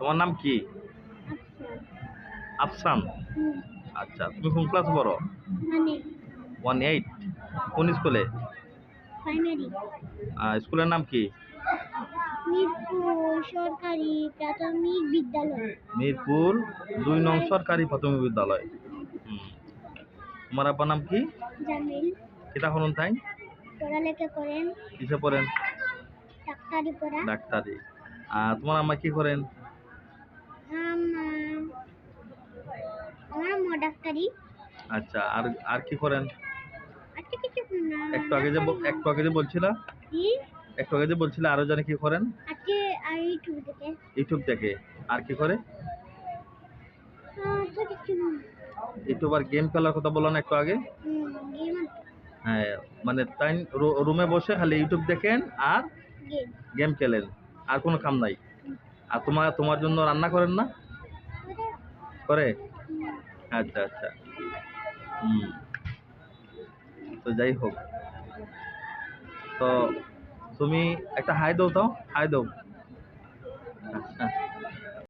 তোমার নাম কি? আফসান। আচ্ছা তুমি কোন ক্লাস পড়ো? ওয়ান। এইট। কোন স্কুলে স্কুলের নাম কি? মিরপুর সরকারি প্রাথমিক বিদ্যালয়। মিরপুর দুই নং সরকারি প্রাথমিক বিদ্যালয়। তোমার আব্বার নাম কি? জামিল। কিতা হরুন তাই? পড়ালেখা করেন। কিসে পড়েন? ডাক্তারি পড়া। ডাক্তারি। আর তোমার আম্মা কি করেন? আমার মা ডাক্তারি। আচ্ছা আর আর কি করেন? আজকে কিছু না একটু আগে যে একটু আগে যে বলছিলা? একটু আগে যে বলছিলে আরও জানে কি করেন? আজকে আর ইউটিউব থেকে ইউটিউব থেকে আর কি করে? আর কিছু না। ইউটিউব আর গেম খেলার কথা বললেন একটু আগে। গেম হ্যাঁ মানে তাই রুমে বসে খালি ইউটিউব দেখেন আর গেম। গেম খেলেন আর কোনো কাম নাই। আর তোমার তোমার জন্য রান্না করেন না? করে? আচ্ছা আচ্ছা। হুম। তো যাই হোক। তো তুমি একটা হাই দাও তো হাই দাও